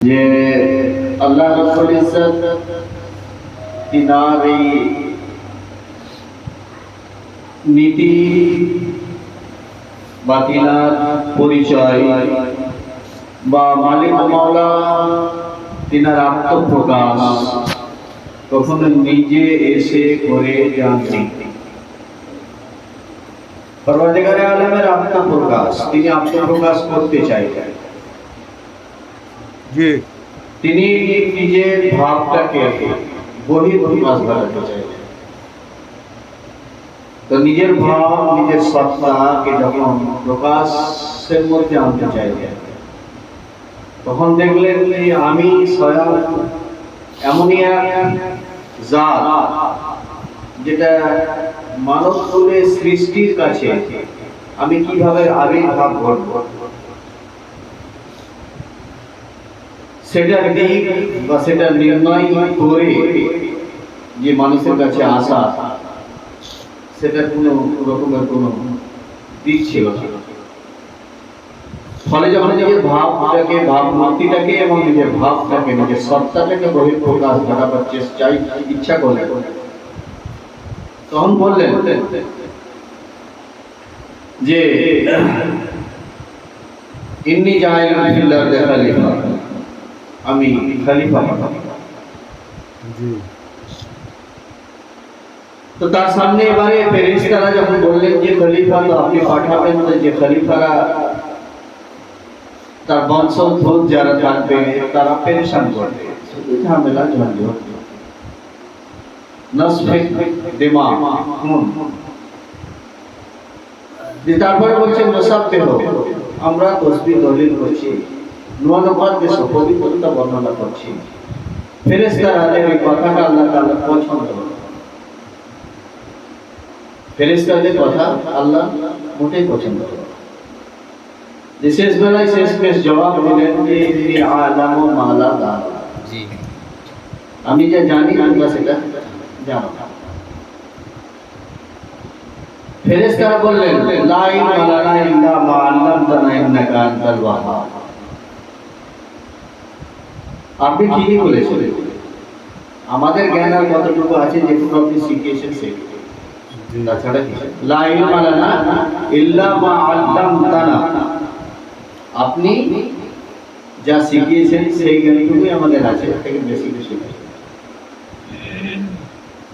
যে আল্লাহ রাব্বুল ইজ্জত তিনার এই নীতি বা তিনার পরিচয় বা মালিক মাওলা তিনার আত্মপ্রকাশ কখনো নিজে এসে করে যাননি পরবর্তীকালে আলমের আত্মপ্রকাশ তিনি আত্মপ্রকাশ করতে চাইতেন জি। তিনি নিজের ভাবটাকে বহির্প্রকাশ ঘটাতে চাইলেন। তো নিজের ভাব, নিজের সত্তাকে যখন প্রকাশের মধ্যে আনতে চাইলেন, তখন দেখলেন যে আমি স্বয়ং এমনই এক জাত যেটা মানব সৃষ্টির কাছে আমি কীভাবে আবির্ভাব ঘটবো। সেটার দিক বা সেটা নির্ণয় করে যে মানুষের কাছে আসা, সেটার কোনো রকমের কোনো দিক ছিল ফলে যখন নিজের ভাবটাকে, ভাবমূর্তিটাকে এবং নিজের ভাবটাকে, নিজের সত্তাটাকে বহিঃপ্রকাশ ঘটাবার চেষ্টা ইচ্ছা করলেন, তখন বললেন যে, ইন্নি জাইল ফিল্লার খালিফা। আমি খালিফা পাঠাবো জি তো তার সামনে এবারে ফেরেশতারা যখন বললেন যে খলিফা তো আপনি পাঠাবেন তো যে খলিফারা তার বংশোদ্ভূত যারা থাকবে তারা পেরেশান করবে শুধু ঝামেলা ঝঞ্ঝট নসফে দিমা খুন যে তারপরে বলছে মুসাফির আমরা তসবি দলিল করছি নুয়ানুবাদ দেশ পবিত্রতা বর্ণনা করছি ফেরেশতাদের এই কথাটা আল্লাহ তাআলা পছন্দ করেন ফেরেশতাদের কথা আল্লাহ মোটেই পছন্দ করেন না। যে শেষ বেলায় শেষ পেশ জবাব দিলেন যে ইন্নী আলামু মা লা তা'লাম। জি আমি যা জানি তোমরা সেটা জানো না। ফেরেশতারা বললেন লা ইলমা লানা ইল্লা মা আল্লামতানা ইন্নাকা আনতাল ওয়াহ্হাব আপনি ঠিকই বলেছেন। আমাদের জ্ঞান আর কতটুকু আছে যেটুকু আপনি শিখিয়েছেন সেটুকু আপনি যা শিখিয়েছেন সেই জ্ঞানটুকুই আমাদের আছে থেকে বেশি কিছু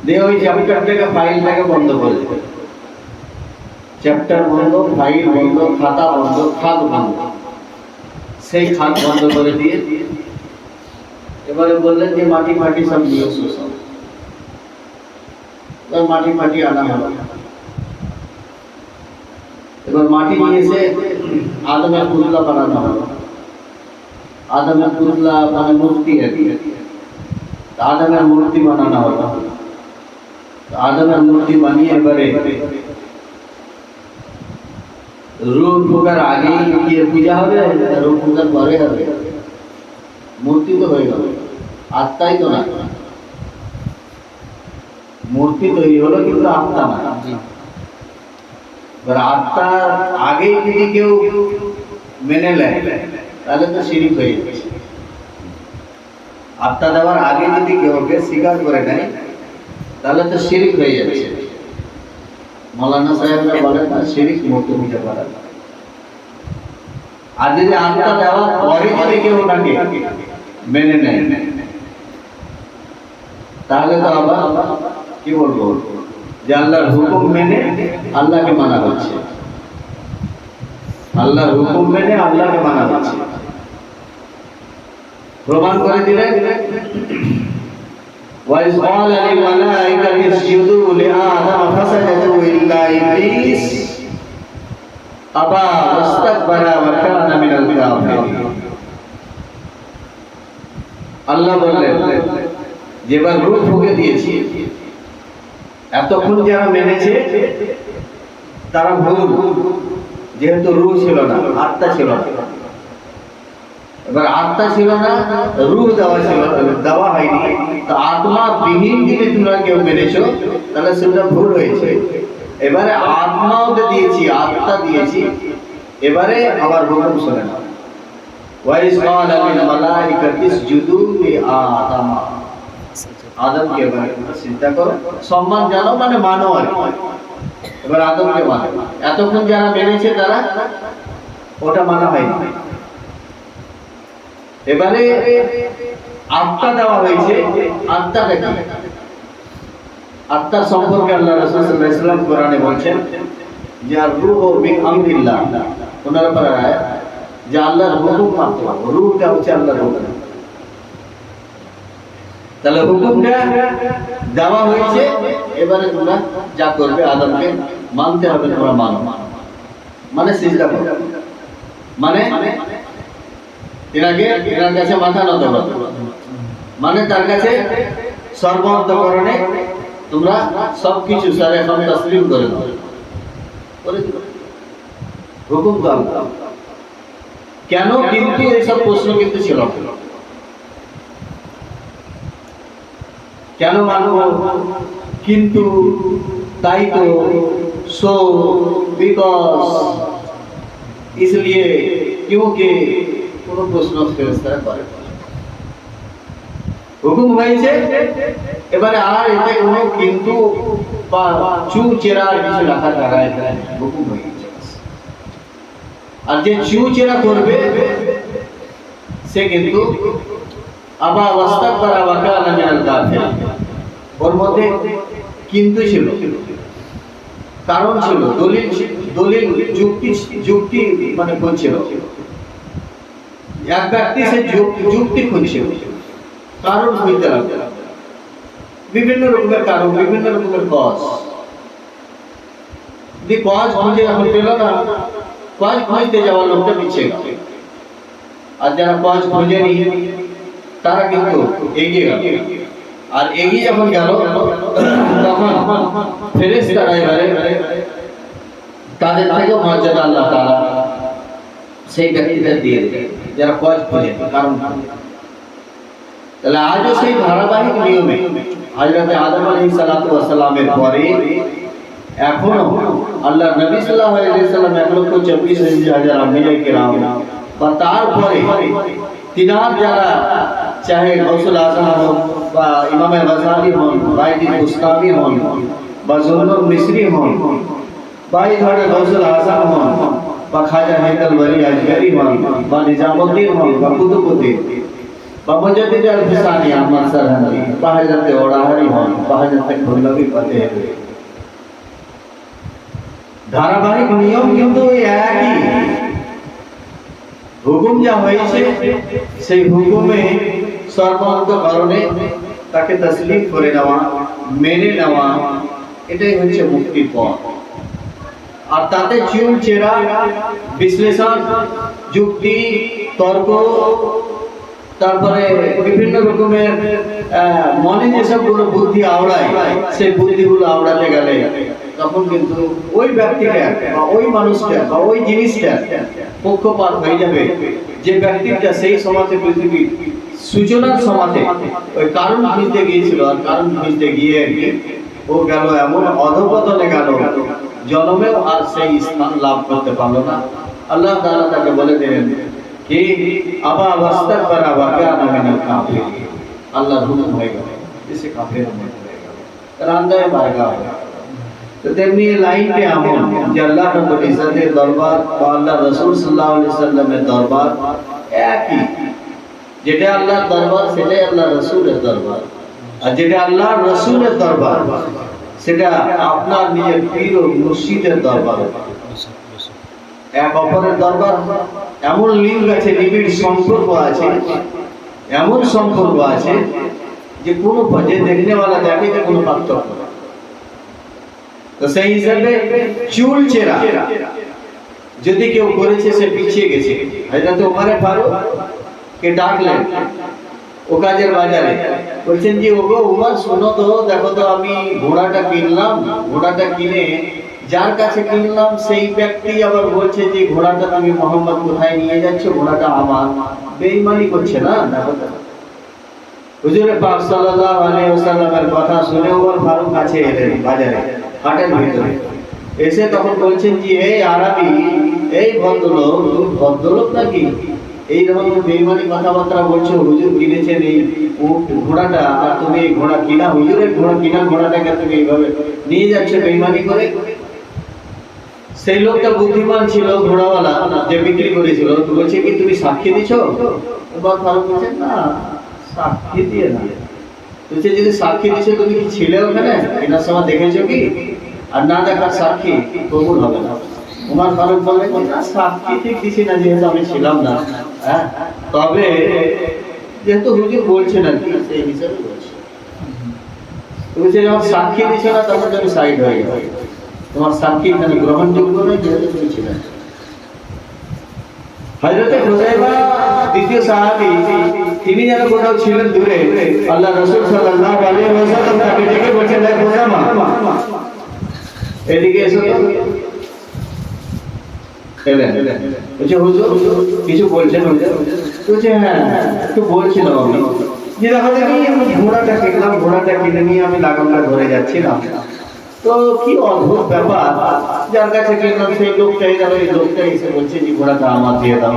দিয়ে ওই চ্যাপ্টারটাকে ফাইলটাকে বন্ধ করে চ্যাপ্টার বন্ধ ফাইল বন্ধ খাতা বন্ধ খাত বন্ধ। সেই খাত বন্ধ করে দিয়ে এবারে বললেন যে মাটি মাটি সব নিয়ে এসো সব এবার মাটি মাটি আনা হলো এবার মাটি নিয়ে এসে আদমের পুতলা বানানো হলো আদমের পুতলা মানে মূর্তি আর কি তা আদমের মূর্তি বানানো হলো তা আদমের মূর্তি বানিয়ে এবারে রূপ ফোকার আগে গিয়ে পূজা হবে না রূপ ফোকার পরে হবে মূর্তি তো হয়ে গেল আত্মাই তো না। মূর্তি তৈরি হলো কিন্তু আত্মা না। এবার আত্মার আগেই যদি কেউ মেনে নেয় তাহলে তো শিরিক হয়ে যাচ্ছে আত্মা দেওয়ার আগে যদি কেউ ওকে স্বীকার করে নেয় তাহলে তো শিরিক হয়ে যাচ্ছে। মৌলানা সাহেবরা বলেন না শিরিক মুক্ত হতে পারে আর যদি আত্মা দেওয়ার পরে যদি কেউ ওনাকে মেনে নেয় তাহলে তো আবার কি বলবো যে আল্লাহর হুকুম মেনে আল্লাহকে মানা হচ্ছে আল্লাহর হুকুম মেনে আল্লাহকে মানা হচ্ছে প্রমাণ করে দিলেন وَإِذْ قَالَ لِلْمَلَائِكَةِ اسْجُدُوا لِآدَمَ فَسَجَدُوا إِلَّا إِبْلِيسَ أَبَى وَاسْتَكْبَرَ وَكَانَ مِنَ الْكَافِرِينَ আল্লাহ বললেন যেবার গ্রুপ ফুকে দিয়েছি। এতক্ষণ যারা মেনেছে, তারা ভুল, যেহেতু রু ছিল না, আত্মা ছিল না। এবার আত্মা ছিল না দেওয়া ছিল দেওয়া হয়নি। তো আত্মা বিহীন যদি তোমরা কেউ মেনেছো, তাহলে সেটা ভুল হয়েছে। এবারে আত্মা দিয়েছি আত্মা দিয়েছি, এবারে আবার শোনে না ওয়াইস কাল লি আদমকে এবার চিন্তা করো সম্মান জানো মানে মানো আর কি। এবার আদমকে মানো। এতক্ষণ যারা মেনেছে তারা ওটা মানা হয়নি। এবারে আত্মা দেওয়া হয়েছে। আত্মাটা কি আত্মার সম্পর্কে আল্লাহ রাসূল সাল্লাল্লাহু আলাইহি ওয়াসাল্লাম কোরআনে বলছেন, যে আর রূহ মিন আমরিল্লাহ ওনার পর আয়াত, যে আল্লাহর হুকুম মাত্র রূহটা হচ্ছে আল্লাহর হুকুম। তাহলে হুকুমটা দেওয়া হয়েছে, এবারে তোমরা যা করবে আদমকে মানতে হবে তোমরা মানো। মানে সিজদা করো। মানে এনাকে এনার কাছে মাথা নত করো। মানে তার কাছে সর্বান্তকরণে তোমরা সবকিছু স্যার এখন তসলিম করে দাও। হুকুম তো কেন? কিন্তু এইসব প্রশ্ন কিন্তু ছিল। না। কেন মানব কিন্তু তাই তো সো বিকজ इसलिए क्योंकि কোনো প্রশ্ন ফেরেশতারা করে না। হুকুম হয়েছে এবারে আর এতে কোনো কিন্তু বা চু চেরা কিছু রাখার জায়গায় নেই। হুকুম হয়ে গেছে ব্যাস। আর যে চু চেরা করবে সে কিন্তু আবা ওর মধ্যে কিন্তু ছিল। কারণ ছিল, দলিল দলিল, যুক্তি যুক্তি মানে এক ব্যক্তি সে যুক্তি খুঁজছিল। কারণ খুঁজতে লাগল। বিভিন্ন রকমের কারণ, বিভিন্ন রকমের কজ দি কজ খুঁজে এখন পেল না। কজ খুঁজতে যাওয়ার লোকটা পিছিয়ে গেল আর যারা কজ খুঁজেনি তারা কিন্তু এগিয়ে গেল আর এগিয়ে যখন গেল, তখন ফেরেস তারা এবারে তাদের থেকেও মর্যাদা আল্লাহ তাআলা সেই ব্যক্তিদের দিয়ে দেয় যারা কজ খুঁজে, কারণ খুঁজে। তাহলে আজও সেই ধারাবাহিক নিয়মে হযরত আদম আলাইহিস সালাতু ওয়াস সালামের পরে এখনও আল্লাহ নবী সাল্লাল্লাহু আলাইহি ওয়াসাল্লাম এক লক্ষ চব্বিশ হাজার আম্বিয়া কিরাম, বা তারপরে তিনার যারা চাহে গৌসুল আজম হন বা ইমাম গাজালি হন বাইদি মুস্তাবি হন বা জুলনুল মিসরি হন বা এই ধরনের গৌসুল আজম হন বা খাজা হেদাল ওয়ালি আজগারি হন বা নিজামুদ্দিন হন বা কুতুবুদ্দিন বা মুজাদ্দিদ আল ফিসানি আহমদ সারহানি বা হযরত ওরাহারি হন বা হযরত খুল্লবি ফতেহ ধারাবাহিক নিয়ম কিন্তু ওই একই হুকুম যা হয়েছে, সেই হুকুমে সর্বান্ত কারণে তাকে তসলিম করে নেওয়া, মেনে নেওয়া, এটাই হচ্ছে মুক্তির পথ। আর তাতে চুল চেরা, বিশ্লেষণ, যুক্তি, তর্ক, তারপরে বিভিন্ন রকমের মনে যেসবগুলো বুদ্ধি আওড়ায়, সেই বুদ্ধিগুলো আওড়াতে গেলে তখন কিন্তু ওই ব্যক্তিটা বা ওই মানুষটা বা ওই জিনিসটা পক্ষপাত হয়ে যাবে। যে ব্যক্তিটা সেই সমাজে, পৃথিবীর সূচনার সমাজে ওই কারণ খুঁজতে গিয়েছিল আর কারণ খুঁজতে গিয়ে ও গেল এমন অধপতনে গেল, জনমেও আর সেই স্থান লাভ করতে পারল না। আল্লাহ তাআলা তাকে বলে দিলেন কি, আবা ওয়াস্তাক করা ওয়াকা নামিনাল কাফির আল্লাহ হুকুম হয়ে গেল, এসে কাফের হয়ে গেল। রান্দায় হয়ে গেল। তো তেমনি লাইনটা এমন যে আল্লাহ রব্বুল ইজ্জতের দরবার বা আল্লাহ রাসূল সাল্লাল্লাহু আলাইহি সাল্লামের দরবার একই, যেটা আল্লাহর দরবার সেটাই আল্লাহ রাসূলের দরবার আর যেটা আল্লাহ রাসূলের দরবার, সেটা আপনার নিজের পীর ও মুর্শিদের দরবার এক অপরের দরবার, এমন লিঙ্ক আছে, নিবিড় সম্পর্ক আছে, এমন সম্পর্ক আছে যে কোনো যে দেখনেওয়ালা দেখে যে কোনো পার্থক্য। তো সেই হিসাবে চুল চেরা। যদি কেউ করেছে, সে পিছিয়ে গেছে। হয়তো ওখানে ফারুক কে ডাকলেন ও কাজের বাজারে। বলছেন যে ওগো, উমার, শোনো তো, দেখো তো, আমি ঘোড়াটা কিনলাম। ঘোড়াটা কিনে যার কাছে কিনলাম, সেই ব্যক্তি আবার বলছে যে, ঘোড়াটা তুমি মোহাম্মদ কোথায় নিয়ে যাচ্ছ? ঘোড়াটা আমার। বেইমানি করছে না? দেখো হুজুরে পাক সাল্লাল্লাহু আলাইহি ওয়াসাল্লামের কথা শুনে ওমর ফারুক কাছে এলেন বাজারে। হাটের ভিতরে। এসে তখন বলছেন যে এই আরবি, এই ভদ্রলোক, তুমি ভদ্রলোক নাকি? এই ধরনের বেইমানি কথাবার্তা বলছো, হুজুর কিনেছেন এই ঘোড়াটা, আর তুমি এই ঘোড়া কিনা, হুজুরের ঘোড়া, কিনা ঘোড়াটাকে তুমি এইভাবে নিয়ে যাচ্ছে বেইমানি করে? সেই লোকটা বুদ্ধিমান ছিল, ঘোড়াওয়ালা, যে বিক্রি করেছিল। বলছে কি, তুমি সাক্ষী দিছো? ফারুক বলছে, না, সাক্ষী দিয়ে না বলছে যদি সাক্ষী দিছো তুমি কি ছিলে ওখানে? কেনার সময় দেখেছ কি? আর না দেখার সাক্ষী কবুল হবে না। উমার ফারুক যে, না সাক্ষী ঠিক দিছি না যেহেতু আমি ছিলাম না। হ্যাঁ তবে যেহেতু হুজুর বলছেন আর কি? সেই হিসাবে বলছে। তো বলছে যখন সাক্ষী দিছো না তখন তুমি সাইড হয়ে যাবে তোমার সাক্ষী এখানে গ্রহণযোগ্য নয় যেহেতু তুমি ছিলে। না। হযরতে দ্বিতীয় সাহাবী তিনি যেন কোথাও ছিলেন দূরে, আল্লাহ রাসূল সাল্লাল্লাহু আলাইহি ওয়াসাল্লাম তাকে ডেকে বলছেন হে হুযায়ফা এদিকে এসো হ্যাঁ দেখো, দেখি ঘোড়াটা কিনলাম নিয়ে আমি লাগামটা ধরে যাচ্ছিলাম। তো কি ব্যাপার, যার কাছে কিনলাম, সেই লোকটাই এই বলছে যে, ঘোড়াটা আমার দিয়ে দাও।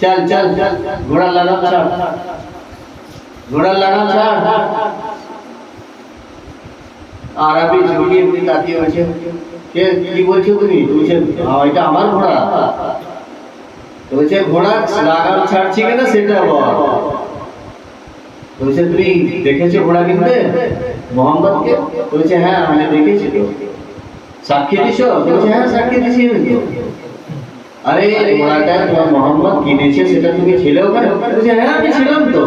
চল চল চল ঘোড়া লাগাম ছাড় ঘোড়া লাগাম ছাড় আরবি ঝুঁকিয়ে এমনি তাকিয়ে বলছে কে কি বলছো তুমি? বলছে "আ, এটা আমার ঘোড়া। বলছে ঘোড়া লাগাম ছাড়ছি কিনা সেটা বল। বলছে তুমি দেখেছ ঘোড়া কিনতে? মোহাম্মদকে? বলছে হ্যাঁ আমি দেখেছি তো। সাক্ষী দিছো? বলছে হ্যাঁ সাক্ষী দিছি আরে, তোমার মোহাম্মদ কিনেছে, সেটা তুমি ছিলে ওখানে? হ্যাঁ আমি ছিলাম তো।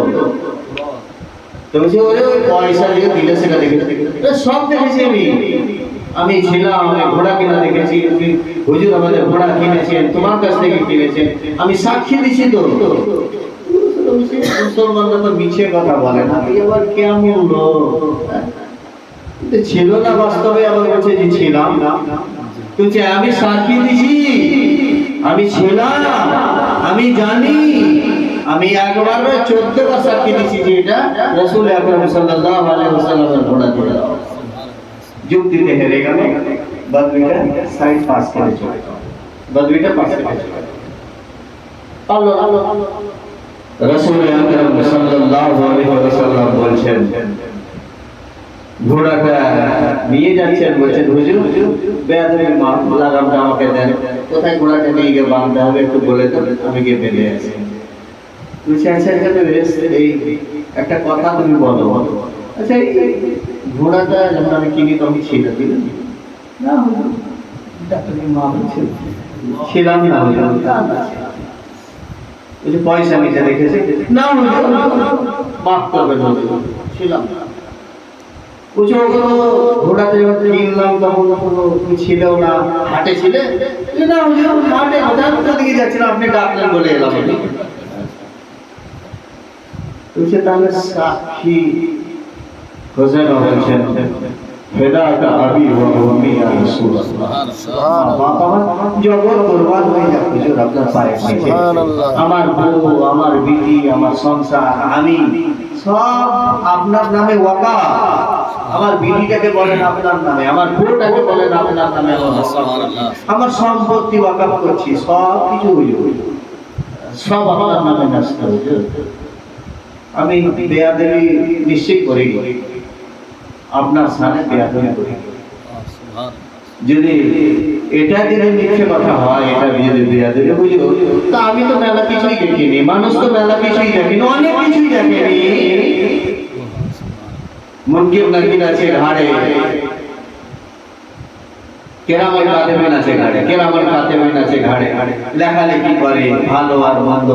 আমি। সাক্ষী তো। মিছে কথা বলে না। কেমন ছিল না বাস্তবে আবার বলছে যে ছিলাম। বলছে আমি সাক্ষী দিছি। আমি ছিলাম, আমি জানি, আমি একবার চোদ্দ সাক্ষী দিছি যে এটা রসুল আকরম সাল্লাল্লাহু আলাইহি ওয়াসাল্লামের ঘোড়া ঘোড়া যুক্তিতে হেরে গেল, বদবিটা সাইড পাস করে চলে। বদবিটা পাস করে আল্লাহ আল্লাহ। রসুল আকরম সাল্লাল্লাহু আলাইহি ওয়াসাল্লাম বলছেন ঘোড়াটা নিয়ে যাচ্ছেন বলছেন হুজুর বেয়াদবি মা লাগামটা আমাকে দেন। কোথায় ঘোড়াটা নিয়ে গিয়ে বাঁধতে হবে একটু বলে দেন আমি গিয়ে বেঁধে আসি বলছে আচ্ছা এখানে বেশ এই একটা কথা তুমি বলো। আচ্ছা এই ঘোড়াটা যখন আমি কিনি তখন ছিল না মা ছিলাম না হুজুর। বলছে পয়সা নিতে রেখেছে। না হুজুর মাফ করবেন হুজুর। ছিলাম না। বলছে ওগুলো ছিলে না হাটে কোথায় কোথা দিকে যাচ্ছিলাম আপনি বলে এলাম বলছে তাহলে সাক্ষী ফেদাকা আবি ওয়া উম্মি ইয়া রাসূলুল্লাহ। আমার জগৎ হয়ে হুজুর আপনার পায়ে। সুবহানাল্লাহ। আমার বউ আমার বিবি আমার সংসার আমি সব আপনার নামে ওয়াকা। আমার বিবিটাকে বলেন আপনার নামে আমার বউটাকে বলেন আপনার নামে আমার। সম্পত্তি ওয়াকাফ করছি সব কিছু হুজুর সব আপনার নামে নষ্ট হুজুর। আমি বেয়াদবি নিশ্চয়ই করি আপনার করি যদি এটা যদি মিথ্যে কথা হয়, এটা যদি আমি তো মেলা কিছুই দেখিনি, মানুষ তো মেলা কিছুই অনেক কিছুই দেখেনি। নাকির আছে আছে ঘাড়ে আছে ঘাড়ে। লেখালেখি করে, ভালো আর মন্দ।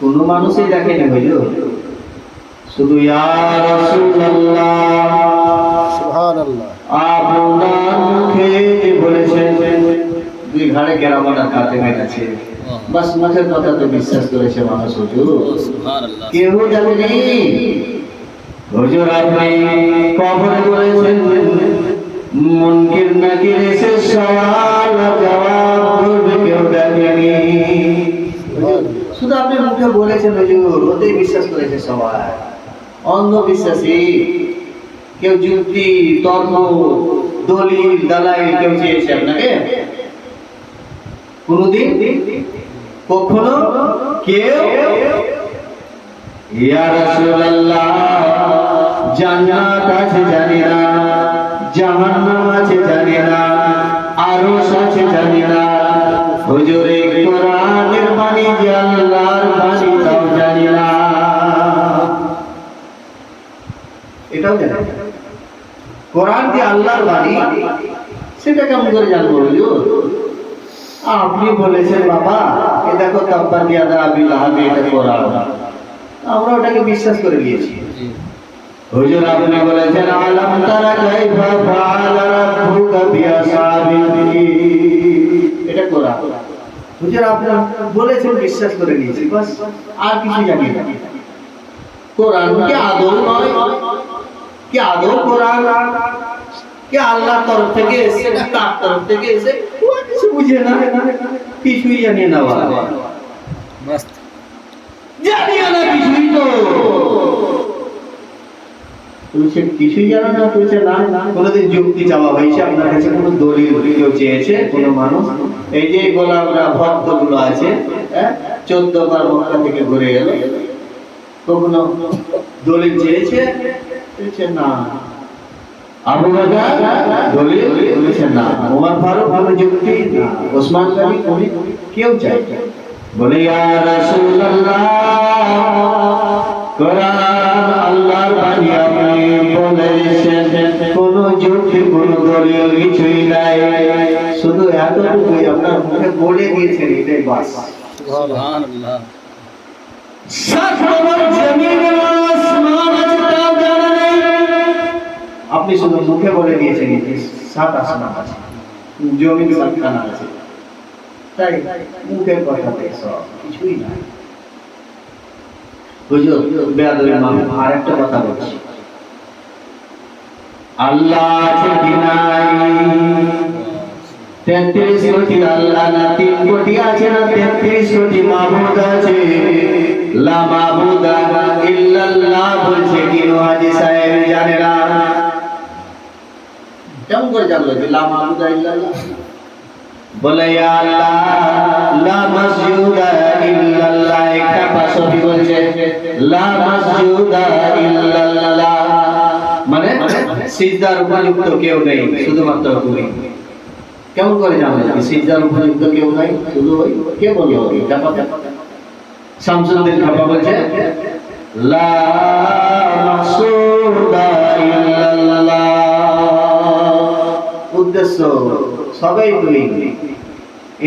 কোনো মানুষই দেখেনি বুঝলো? শুধু ইয়া রাসূলুল্লাহ। সুবহানাল্লাহ। আপনার মুখে বলেছেন দুই ঘাড়ে কেরামনার কাতে মেরেছে। বাস মুখের কথা তো বিশ্বাস করেছে মানুষ হুজুর। কেউ জানেনি হুজুর আপনি কবরে বলেছেন মুনকির নাকির এসে সওয়াল জবাব করবে কেউ দেখেনি শুধু আপনি মুখে বলেছেন হুজুর ওতেই বিশ্বাস করেছে সবাই। অন্ধবিশ্বাসী। কেউ যুক্তি তর্ক দলিল দালাইল কেউ চেয়েছে আপনাকে? কোনদিন? কখনো? কেউ? আছে জানি না আছে জানি না আছে জানি না। কোরআন যে আল্লাহর বাণী? সেটা কেমন করে জানব আপনি বলেছেন, বাবা, এ দেখো তাব্বা দিয়া দা আবিল এটা কোরআন। আমরা ওটাকে বিশ্বাস করে নিয়েছি। জি হুজুর, আপনি বলেছেন, আলাম তারা কাইফা রাব্বুকা এটা কোরআন। হুজুর, আপনি বলেছেন, বিশ্বাস করে নিয়েছি, বাস আর কিছু জানি না। কোরআন কি আদৌ নয়? কি আদৌ কোরআন? কি আল্লাহর তরফ থেকে এসে না কার তরফ থেকে এসে ও কিছু বুঝে না? কিছুই জানি না বাবা জানিও না কিছুই তো। বলছে কিছুই জানো না বলছে না কোনোদিন যুক্তি চাওয়া হয়েছে? আপনার কাছে কোনো দলিল কেউ চেয়েছে কোনো মানুষ? এই যে গোলামরা ভক্তগুলো আছে হ্যাঁ? চোদ্দ বার মক্কা থেকে ঘুরে এলো। কখনো দলিল চেয়েছে? বলছে না। আবু বকর দলিল বলেছে না। ওমর ফারুক কোনো যুক্তি না। ওসমান গনি কোনি কেউ চাই বলে ইয়া রাসূলুল্লাহ কোরআন আল্লাহর বাণী আপনি বলেছেন কোন যুক্তি কোন দলিল কিছুই নাই। শুধু এতটুকুই আপনার মুখে বলে দিয়েছেন এটাই বাস। সুবহানাল্লাহ। আপনি শুধু মুখে বলে দিয়েছেন সাত আসমান আছে। জমিন সাতখানা আছে। তাই মুখের কথাতে সব কিছুই না হুজুর বেয়াদবি মাম আর একটা কথা বলছি। আল্লাহ আছে কি নাই? তেত্রিশ কোটি আল্লাহ না তিন কোটি আছে না তেত্রিশ কোটি মাহবুদ আছে। লা ইল্লাল্লাহ বলছে হাজি সাহেব কেমন করে জানলো যে লা মাহবুদা ইল্লাল্লাহ বলে ইয়া আল্লাহ লা মাসজুদা ইল্লাল্লাহ একটা পাশবি বলছে লা মাসজুদা ইল্লাল্লাহ মানে সিজদার উপযুক্ত কেউ নেই শুধুমাত্র তুমি। কেমন করে জানলে যে সিজদার উপযুক্ত কেউ নাই শুধু ওই কে বলল শামসুদ্দিন খাপা বলছে লা ইল্লাল্লাহ উদ্দেশ্য সবাই তুমি।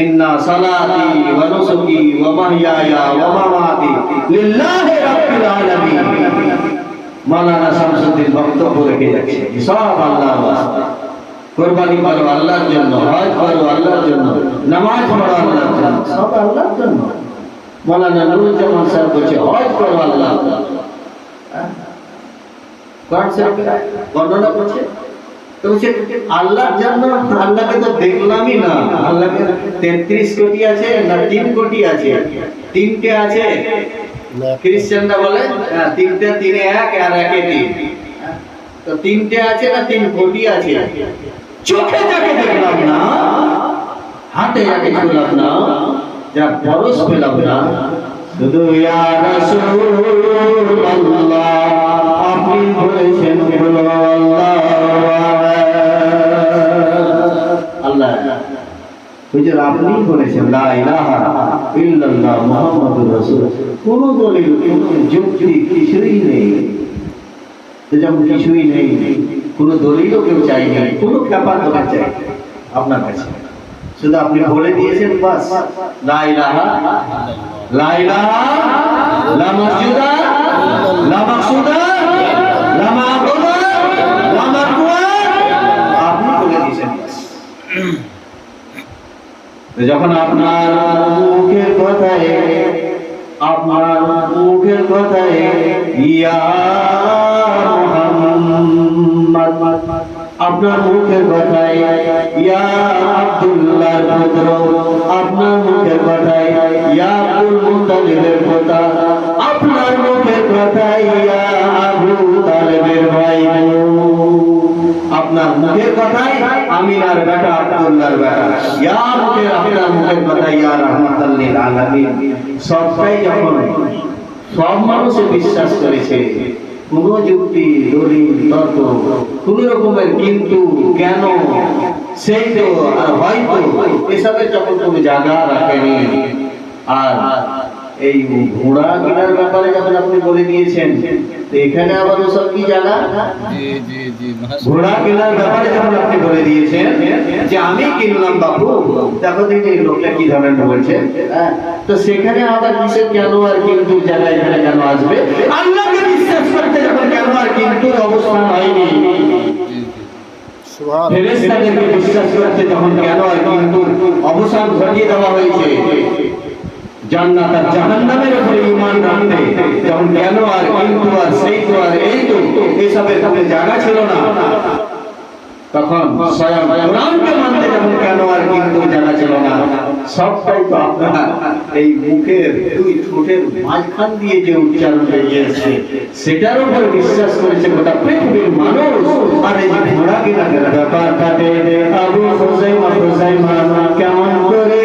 ইন্না সালাতি ওয়া নুসুকি ওয়া মাহইয়ায়া ওয়া মামাতি লিল্লাহি রাব্বিল আলামিন। মাওলানা শামসুদ্দিন বক্তব্য রেখে যাচ্ছে। সব আল্লাহর ওয়াস্তে কোরবানি করো আল্লাহর জন্য, হজ করো আল্লাহর জন্য, নামাজ পড়ো আল্লাহর জন্য। সব আল্লাহর জন্য। মাওলানা নুরুজ্জামান সাহেব বলছে, হজ করো আল্লাহর জন্য। হ্যাঁ? কোরআন শরীফে বর্ণনা করছে? বলছে, আল্লাহর জন্য আল্লাহকে তো দেখলামই না। আল্লাহকে তেত্রিশ কোটি আছে না তিন কোটি আছে? তিনটে আছে। খ্রিস্টানরা বলে তিনটে, তিনে এক, আর একে তিন। তো তিনটে আছে না তিন কোটি আছে? চোখে যাকে দেখলাম না, হাতে যাকে ছুলাম না, যা পরশ পেলাম না, শুধু ইয়া আপনি বলেছেন আল্লাহ। কিছুই নেই। কোন কেউ খ্যাপা তোমার চাই আপনার কাছে। শুধু আপনি বলে দিয়েছেন, বাস। লা ইলাহা লা মা'বুদা লা মারকুয়া আপনি বলে দিয়েছেন বাস যখন আপনার মুখের কথায়, আপনার মুখের কথায়, ইয়া আপনার মুখের কথায়, ইয়া আব্দুল্লাহর পুত্র, আপনার মুখের কথায়, ইয়া আব্দুল মুত্তালিবের কথা আপনার মুখের কথায়, ইয়া আবু তালেবের ভাই আপনার মুখের কথায় আমিনার বেটা আব্দুল্লাহর বেটা। ইয়া মুখের আপনার মুখের কথা ইয়া রাহমাতাল্লিল আলামিন। সবটাই যখন সব মানুষে বিশ্বাস করেছে, কোন যুক্তি, দলিল, তর্ক, কোন রকমের কিন্তু কেন সেই তো আর হয়তো এসবের যখন তুমি জায়গা রাখেনি। আর এই ঘোড়া কেনার ব্যাপারে যখন আপনি বলে দিয়েছেন এখানে আবার ওসব কি জায়গা জি জি জি মাশাআল্লাহ ঘোড়া কেনার ব্যাপারে যখন আপনি বলে দিয়েছেন যে আমি কিনলাম বাবু দেখো দেখি লোকটা কি ধরনের বলছে। হ্যাঁ, তো সেখানে আবার কিসের কেন আর কিন্তু জায়গা এখানে কেন আসবে? আল্লাহকে বিশ্বাস করতে যখন কেন আর কিন্তু অবস্থান হয়নি। বিশ্বাস করতে যখন কেন আর কিন্তু অবসান ঘটিয়ে দেওয়া হয়েছে? জান্নাত আর জাহান্নামের উপরে ঈমান রাখতে। কেন আর কিন্তু আর সেই তো আর এই তো কোনো জায়গা ছিল না। তখন স্বয়ং কোরআনকে মানতে কেন আর কিন্তু জানা ছিল না। সবটাই তো আপনার এই মুখের দুই ঠোঁটের মাঝখান দিয়ে যে উচ্চারণ সেটার উপর বিশ্বাস করেছে গোটা পৃথিবীর মানুষ। আর এই ঘোড়া কেনার ব্যাপারটাতে আবু হুসাইমা হুসাইমা কেমন করে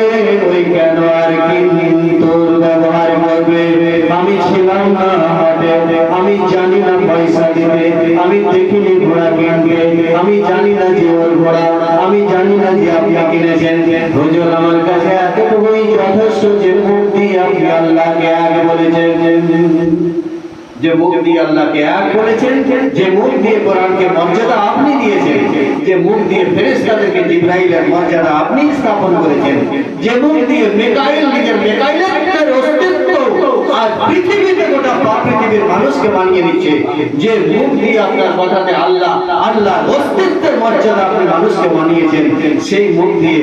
কেন আর কিন্তু ব্যবহার করবে আমি ছিলাম না হাটে আমি জানি না পয়সা দিবে আমি দেখিনি ঘোড়া কিনবে আমি জানি না যে ওর ঘোড়া, আমি জানি না যে আপনি কিনেছেন। হুজুর আমার কাছে যে মুখ দিয়ে আল্লাহকে এক বলেছেন, যে মুখ দিয়ে কোরআনকে মর্যাদা আপনি দিয়েছেন, যে মুখ দিয়ে ফেরেশতাদেরকে জিব্রাইলের মর্যাদা আপনি স্থাপন করেছেন, যে মুখ দিয়ে মেকাইল নিজের মেকাইলের আল্লাহ আল্লাহ মর্যাদা মানুষকে মানিয়েছেন, সেই মুখ দিয়ে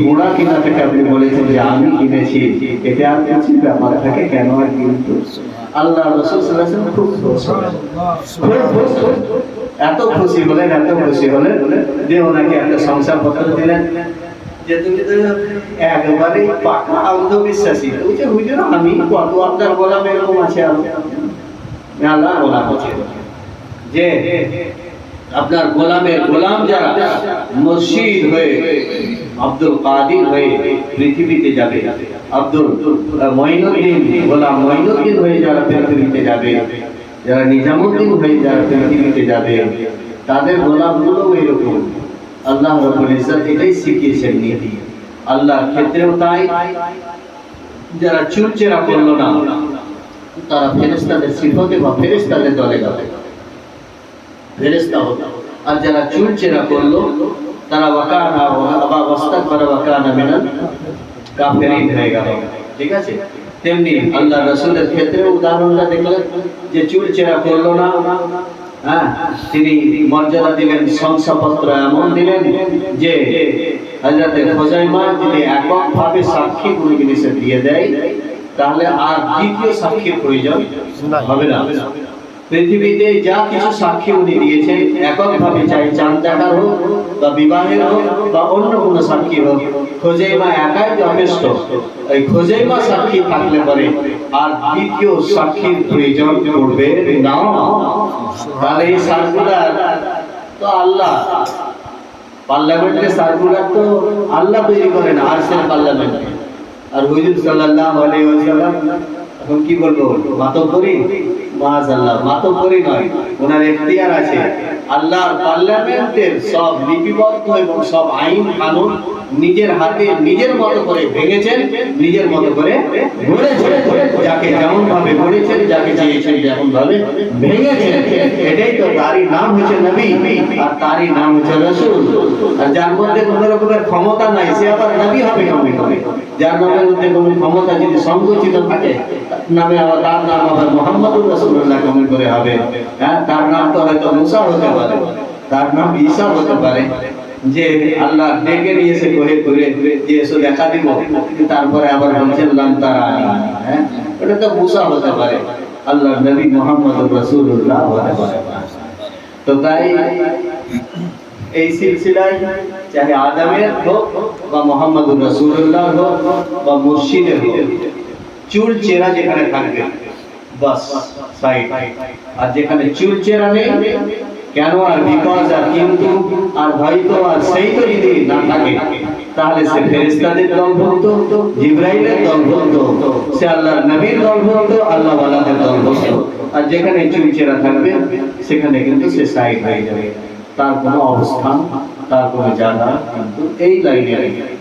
ঘোড়া কিনা থেকে আপনি বলেছেন যে আমি কিনেছি, এটা আর কিছু ব্যাপার থাকে কেন আর কিন্তু? আল্লাহ রসুল খুব। এত খুশি হলেন, এত খুশি হলেন যে ওনাকে একটা সংসার পত্র দিলেন যে তুমি তো একবারে পাকা অন্ধবিশ্বাসী বলছে আমি আপনার গোলাম এরকম আছে আল্লাহ গোলাম আছে যে আপনার গোলামের গোলাম যারা মসজিদ হয়ে, আব্দুল কাদির হয়ে পৃথিবীতে যাবে। আব্দুল মঈনুদ্দিন, গোলাম মঈনুদ্দিন হয়ে যারা পৃথিবীতে যাবে, যারা নিজামুদ্দিন হয়ে যারা পৃথিবীতে যাবে, তাদের গোলামগুলো এরকম আল্লাহ রব্বুল ইজ্জত এটাই শিখিয়েছেন নীতি আল্লাহর ক্ষেত্রেও তাই। যারা চুপচেরা করল না, তারা ফেরেশতাদের সিফতে বা ফেরেশতাদের দলে গেল ফেরেশতা হতো আর যারা চুলচেরা করল, তারা ওয়াকানা বা ওয়াস্তাকবারা ওয়াকানা মিনাল কাফিরিন হয়ে গেল। ঠিক আছে? তেমনি আল্লাহ রাসূলের ক্ষেত্রে উদাহরণটা দেখলেন যে চুলচেরা করল না। হ্যাঁ তিনি মর্যাদা দিলেন, শংসাপত্র এমন দিলেন যে হযরতে খোজাইমা যদি এককভাবে সাক্ষী কোনো জিনিসে দিয়ে দেয়, তাহলে আর দ্বিতীয় সাক্ষীর প্রয়োজন হবে না। পৃথিবীতে যা কিছু সাক্ষী উনি দিয়েছেন, এককভাবে চাই চাঁদ দেখার হোক বা বিবাহের হোক বা অন্য কোনো সাক্ষী হোক খোঁজেইমা একাই যথেষ্ট এই খোঁজেইমা সাক্ষী থাকলে পরে আর দ্বিতীয় সাক্ষীর প্রয়োজন পড়বে না। তাহলে এই সার্কুলার তো আল্লাহ। পার্লামেন্টে সার্কুলার তো আল্লাহ তৈরি করেন, আর সে পার্লামেন্টে। আর হুজুর সাল্লাল্লাহু আলাইহি ওয়াসাল্লাম, এখন কি বলব? মাতব্বরি? মাশাআল্লাহ মাতব্বরি নয় ওনার এখতিয়ার আছে। আল্লাহর পার্লামেন্টের সব লিপিবদ্ধ এবং সব আইন কানুন নিজের হাতে, নিজের মতো করে ভেঙেছেন, নিজের মতো করে গড়েছেন। যাকে যেমন ভাবে গড়েছেন, যাকে চেয়েছেন যেমন ভাবে ভেঙেছেন। এটাই তো তারই নাম হচ্ছে নবী আর তারই নাম হচ্ছে রসুল। আর যার মধ্যে কোন রকমের ক্ষমতা নাই, সে আবার নবী হবে কেমন করে যার নামের মধ্যে কোনো ক্ষমতা যদি সংকুচিত থাকে নামে আবার তার নাম আবার মোহাম্মদুর রসুল্লাহ কেমন করে হবে? হ্যাঁ তার নাম তো হয়তো মুসা হতে পারে তার নাম ঈসা হতে পারে। যে আল্লাহ ডেকে নিয়েছে কহে করে যে এসো দেখা দিব, কিন্তু তারপরে আবার বলছেন, লাম তারা হ্যাঁ? এটা তো মুসা হতে পারে। আল্লাহ নবী মোহাম্মদ রসুল্লাহ হতে পারে। তো তাই এই সিলসিলায় চাহে আদমের হোক বা মোহাম্মদ রসুল্লাহ হোক বা মুর্শিদের হোক, চুল চেরা যেখানে থাকবে, বাস, সাইড। আর যেখানে চুল চেরা নেই কেন আর বিকজ আর কিন্তু আর হয়তো আর সেই তো যদি না থাকে, তাহলে সে ফেরেশতাদের দলভুক্ত, জিব্রাইলের দলভুক্ত, সে আল্লাহর নবীর দলভুক্ত, আল্লাহ ওয়ালাদের দলভুক্ত। আর যেখানে চুল চেরা থাকবে, সেখানে কিন্তু সে সাইড হয়ে যাবে। তার কোনো অবস্থান, তার কোনো জায়গা কিন্তু এই লাইনে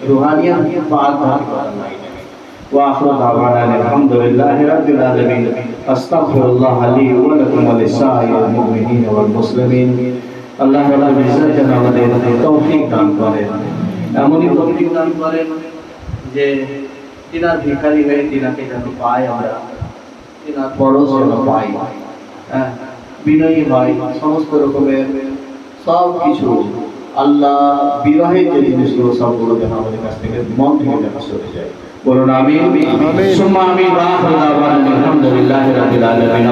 রুহানিয়া বা আধ্যাত্মিকতার লাইনে واخر دعوانا أن الحمد لله رب العالمين استغفر الله لي ولكم ولسائر المؤمنين والمسلمين আল্লাহ রাব্বুল ইজ্জত যেন আমাদের তৌফিক দান করেন এমনই তৌফিক দান করেন যে তিনার ভিখারি হয়ে তিনাকে যেন পাই আমরা তিনার পরশ যেন পাই হ্যাঁ বিনয়ী হয় সমস্ত রকমের সব কিছু আল্লাহ বিবাহের যে জিনিসগুলো সবগুলো যেন আমাদের কাছ থেকে মন থেকে যেন সরে যায় বলুন আমি সুম্মা আমি আলহামদুলিল্লাহ রাব্বিল আলামিন।